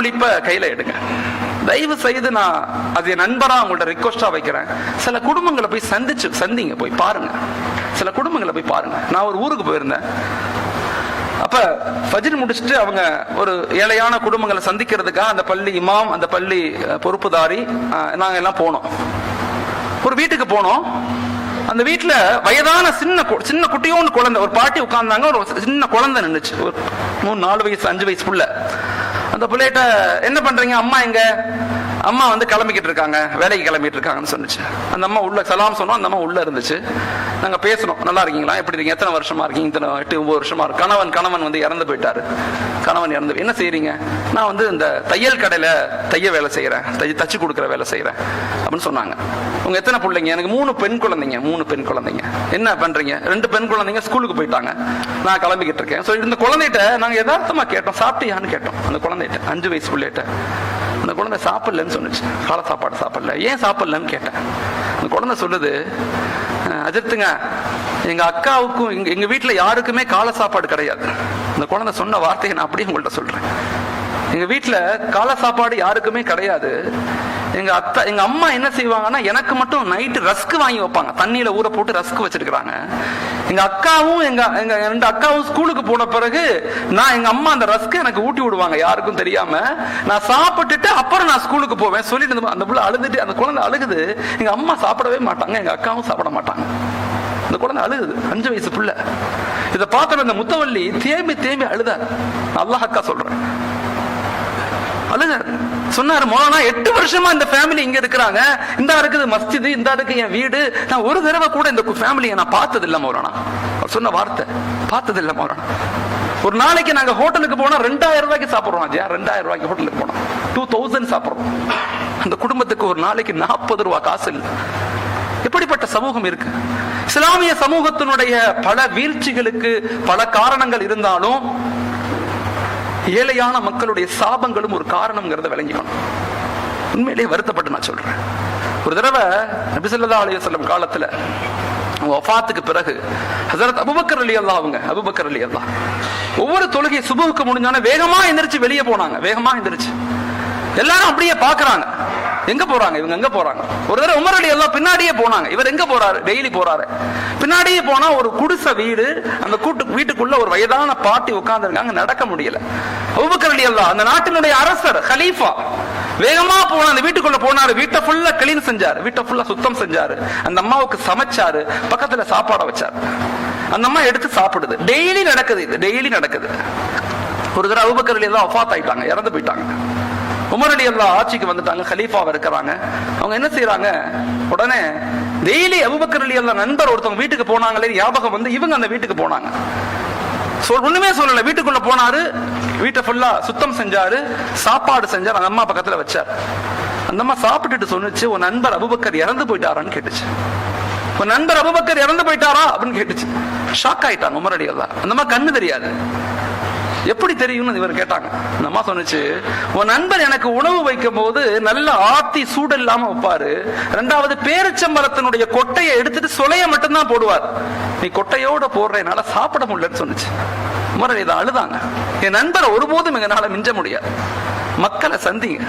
ஒழிப்ப கையில எடுங்க. தயவு செய்து நான் அது என் நண்பரா உங்கள்ட்ட ரிக்வஸ்டா வைக்கிறேன். சில குடும்பங்களை போய் சந்திச்சு சந்திங்க போய் பாருங்க. சில குடும்பங்களை போய் பாருங்க. நான் ஒரு ஊருக்கு போயிருந்தேன். அப்ப ஃபஜ்ர் முடிச்சுட்டு அவங்க ஒரு ஏழையான குடும்பங்களை சந்திக்கிறதுக்காக அந்த பள்ளி இமாம் அந்த பள்ளி பொறுப்புதாரி அஹ், நாங்க எல்லாம் போனோம். ஒரு வீட்டுக்கு போனோம். அந்த வீட்டுல வயதான சின்ன சின்ன குட்டியோன்னு குழந்தை ஒரு பாட்டி உட்கார்ந்தாங்க. ஒரு சின்ன குழந்தை நின்னுச்சு. ஒரு மூணு நாலு வயசு அஞ்சு வயசு புள்ள. அந்த பிள்ளைகிட்ட என்ன பண்றீங்க? அம்மா எங்க? அம்மா வந்து கிளம்பிக்கிட்டு இருக்காங்க. வேலைக்கு கிளம்பிட்டு இருக்காங்கன்னு சொன்னுச்சு. அந்த அம்மா உள்ள சலாம் சொன்னோம். அந்த அம்மா உள்ள இருந்துச்சு. நாங்க பேசணும். நல்லா இருக்கீங்களா? எப்படி இருக்கீங்க? எத்தனை வருஷமா இருக்கீங்க? இத்தனை எட்டு ஒன்பது வருஷமா இருக்கு. கணவன் கணவன் வந்து இறந்து போயிட்டாரு. கணவன் இறந்து என்ன செய்றீங்க? நான் வந்து இந்த தையல் கடையில தைய வேலை செய்யறேன் தைய தச்சு கொடுக்குற வேலை செய்யறேன் அப்படின்னு சொன்னாங்க. உங்க எத்தனை பிள்ளைங்க? எனக்கு மூணு பெண் குழந்தைங்க. மூணு பெண் குழந்தைங்க. என்ன பண்றீங்க? ரெண்டு பெண் குழந்தைங்க ஸ்கூலுக்கு போயிட்டாங்க. நான் கிளம்பிக்கிட்டு இருக்கேன். ஸோ இந்த குழந்தைகிட்ட நாங்க யதார்த்தமா கேட்டோம். சாப்பிட்டியான்னு கேட்டோம். அந்த குழந்தைகிட்ட அஞ்சு வயசு பிள்ளைகிட்ட. அந்த குழந்தை சாப்பிடலன்னு சொன்னிச்சு. காலை சாப்பாடு சாப்பிடல. ஏன் சாப்பிடலன்னு கேட்டேன். அந்த குழந்தை சொல்லுது அஜித்துங்க எங்க அக்காவுக்கும் எங்க எங்கள் வீட்டுல யாருக்குமே காலை சாப்பாடு கிடையாது. அந்த குழந்தை சொன்ன வார்த்தையை நான் அப்படியே உங்கள்கிட்ட சொல்றேன். எங்க வீட்டுல காலை சாப்பாடு யாருக்குமே கிடையாது. எங்க அத்தா எங்க அம்மா என்ன செய்வாங்கன்னா எனக்கு மட்டும் நைட்டு ரஸ்க் வாங்கி வைப்பாங்க. தண்ணியில ஊற போட்டு ரஸ்க் வச்சிருக்கிறாங்க. எங்க அக்காவும் எங்க எங்க ரெண்டு அக்காவும் ஸ்கூலுக்கு போன பிறகு நான் எங்க அம்மா அந்த ரஸ்க் எனக்கு ஊட்டி விடுவாங்க. யாருக்கும் தெரியாம. நான் சாப்பிட்டுட்டு அப்புறம் நான் ஸ்கூலுக்கு போவேன். சொல்லிட்டு அந்த புள்ள அழுதுட்டு அந்த குழந்தை அழுகுது. எங்க அம்மா சாப்பிடவே மாட்டாங்க. எங்க அக்காவும் சாப்பிட மாட்டாங்க. அந்த குழந்தை அழுகுது. அஞ்சு வயசு புள்ள. இதை பார்த்தோம் அந்த முத்தவள்ளி தேம்பி தேம்பி அழுதார் அல்லாஹ் அக்கா சொல்றேன். அழுகார் சொன்னாரு மோலானா எட்டு வருஷமா இந்த ஃபேமிலி இங்க இருக்கிறாங்க. இந்த இருக்குது மஸ்ஜிது இந்த இருக்கு என் வீடு. நான் ஒரு தடவை கூட இந்த ஃபேமிலியை நான் பார்த்தது இல்ல மோரானா அவர் சொன்ன வார்த்தை பார்த்தது இல்ல மோரானா ஒரு நாளைக்கு நாங்க ஹோட்டலுக்கு போனா ரெண்டாயிரம் ரூபாய்க்கு சாப்பிடுறோம் அஜயா. ரெண்டாயிரம் ரூபாய்க்கு ஹோட்டலுக்கு போனோம் டூ தௌசண்ட் சாப்பிடுறோம். அந்த குடும்பத்துக்கு ஒரு நாளைக்கு நாற்பது ரூபாய் காசு இல்லை. எப்படிப்பட்ட சமூகம் இருக்கு? இஸ்லாமிய சமூகத்தினுடைய பல வீழ்ச்சிகளுக்கு பல காரணங்கள் இருந்தாலும் ஏழையான மக்களுடைய சாபங்களும் ஒரு காரணம்ங்கிறத விளங்கிக்கணும். உண்மையிலேயே வருத்தப்பட்டு நான் சொல்றேன். ஒரு தடவை நபிசல்லா அலையம் காலத்துல வஃபாத்துக்கு பிறகு ஹசரத் அபுபக்கர் அலி அல்லா அவங்க அபுபக்கர் அலி அல்லா ஒவ்வொரு தொழுகை சுபுக்கு முடிஞ்சானே வேகமா எந்திரிச்சு வெளியே போனாங்க. வேகமா எந்திரிச்சு. எல்லாரும் அப்படியே பாக்குறாங்க எங்க போறாங்க? இவங்க எங்க போறாங்க? ஒரு தடவை உமர் அலி எல்லாம் பின்னாடியே போனாங்க. இவர் எங்க போறாரு? டெய்லி போறாரு. பின்னாடியே போனா ஒரு குடிசை வீடு அந்த கூட்டு வீட்டுக்குள்ள ஒரு வயதான பாட்டி உட்கார்ந்துருக்காங்க. நடக்க முடியல. அபுபக்கர் அலி அல்லா அந்த நாட்டினுடைய அரசர் ஹலீஃபா வேகமா போன அந்த வீட்டுக்குள்ள போனாரு. வீட்டை ஃபுல்லா கிளீன் செஞ்சாரு. வீட்டை ஃபுல்லா சுத்தம் செஞ்சாரு. அந்த அம்மாவுக்கு சமைச்சாரு. பக்கத்துல சாப்பாட வச்சாரு. அந்த அம்மா எடுத்து சாப்பிடுது. டெய்லி நடக்குது இது. டெய்லி நடக்குது. ஒரு தடவை அபுபக்கர் அலி எல்லாம் ஒஃபாத் ஆயிட்டாங்க. இறந்து போயிட்டாங்க. உமர் அல்லா ஆட்சிக்கு வந்துட்டாங்க கலீஃபாவா இருக்கிறாங்க. அவங்க என்ன செய்யறாங்க உடனே டெய்லி அபுபக்கர் அலி அல்லா நண்பர் ஒருத்தவங்க வீட்டுக்கு போனாங்களே ஞாபகம் வந்து இவங்க அந்த வீட்டுக்கு போனாங்க. சொல் ஒண்ணுமே சொல்லல. வீட்டுக்குள்ள போனாரு வீட்டை ஃபுல்லா சுத்தம் செஞ்சாரு சாப்பாடு செஞ்சாரு அந்த அம்மா பக்கத்துல வச்சார். அந்த அம்மா சாப்பிட்டுட்டு சொன்னுச்சு உன் நண்பர் அபுபக்கர் இறந்து போயிட்டாரான்னு கேட்டுச்சு. உன் நண்பர் அபுபக்கர் இறந்து போயிட்டாரா? அப்படின்னு கேட்டுச்சு. ஷாக் ஆயிட்டாங்க உமரடி அல்லா அந்த அம்மா கண்ணு தெரியாது. எப்படி தெரியும்னு இவர் கேட்டாங்க. இந்த அம்மா சொன்னுச்சு? உன் நண்பர் எனக்கு உணவு வைக்கும் போது நல்ல ஆத்தி சூடு இல்லாம வைப்பாரு. ரெண்டாவது பேரிச்சம்பரத்தினுடைய கொட்டையை எடுத்துட்டு சொலைய மட்டும்தான் போடுவார். நீ கொட்டையோட போடுற சாப்பிட முடியலன்னு சொன்னுச்சு. முறை இதை அழுதாங்க. என் நண்பரை ஒருபோதும் எங்களால மிஞ்ச முடியாது. மக்களை சந்திங்க.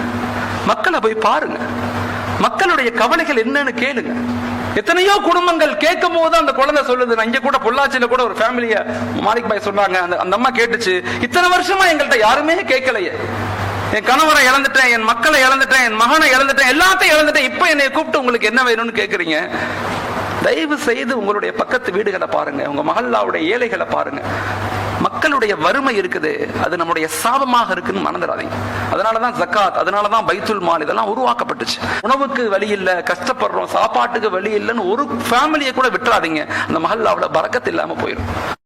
மக்களை போய் பாருங்க. மக்களுடைய கவலைகள் என்னன்னு கேளுங்க. எத்தனையோ குடும்பங்கள் கேட்கும் போது அந்த குழந்தை சொல்லுது. நான் இங்க கூட பொள்ளாச்சியில கூட ஒரு ஃபேமிலிய மாலிக் பாய் சொன்னாங்க. அந்த அந்த அம்மா கேட்டுச்சு இத்தனை வருஷமா எங்கள்கிட்ட யாருமே கேட்கலையே. என் கணவரை இழந்துட்டேன் என் மக்களை இழந்துட்டேன் என் மகனை இழந்துட்டேன் எல்லாத்தையும் இழந்துட்டேன். இப்ப என்னை கூப்பிட்டு உங்களுக்கு என்ன வேணும்னு கேக்குறீங்க? தயவு செய்து உங்களுடைய பக்கத்து வீடுகளை பாருங்க. உங்க மகல்லாவுடைய ஏழைகளை பாருங்க. மக்களுடைய வறுமை இருக்குது அது நம்முடைய சாபமாக இருக்குன்னு மறந்துடாதீங்க. அதனாலதான் ஜக்காத் அதனாலதான் பைத்துல் மால் இதெல்லாம் உருவாக்கப்பட்டுச்சு. உணவுக்கு வழி இல்ல கஷ்டப்படுறோம் சாப்பாட்டுக்கு வழி இல்லைன்னு ஒரு ஃபேமிலியை கூட விட்டுறாதீங்க. அந்த மகள் அவ்வளோ பறக்கத்து இல்லாம போயிடும்